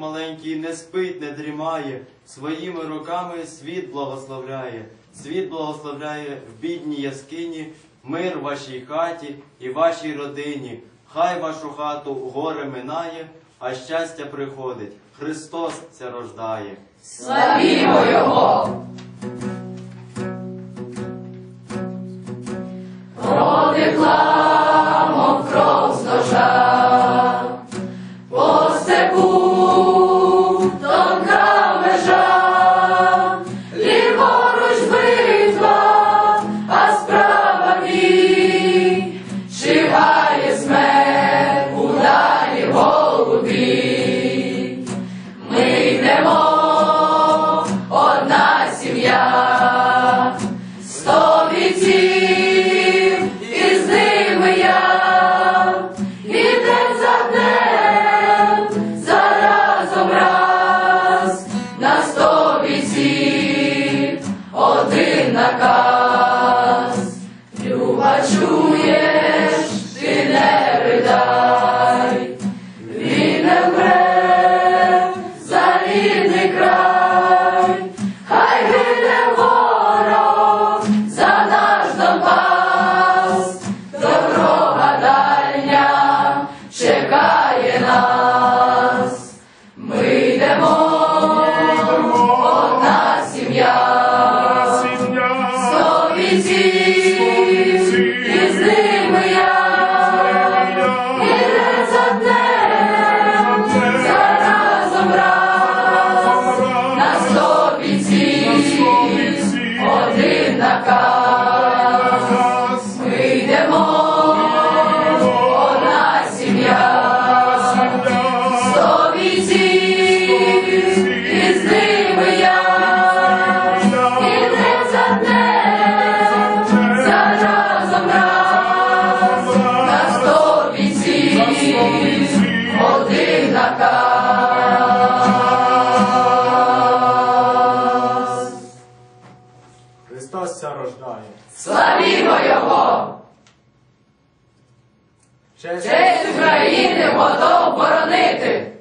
маленький не спить, не дрімає, своїми руками світ благословляє, світ благословляє в бідній яскині, мир вашій хаті і вашій родині. Хай вашу хату горе минає, а щастя приходить. Христос це рождає. Славімо Його! Нас. Ми йдемо, одна сім'я. Сто візів, і з ними я, і не за днем, заразом раз, на сто візів, один наказ. Ми йдемо, Христос ся рождає. Славімо Його! Честь Честь України готов боронити!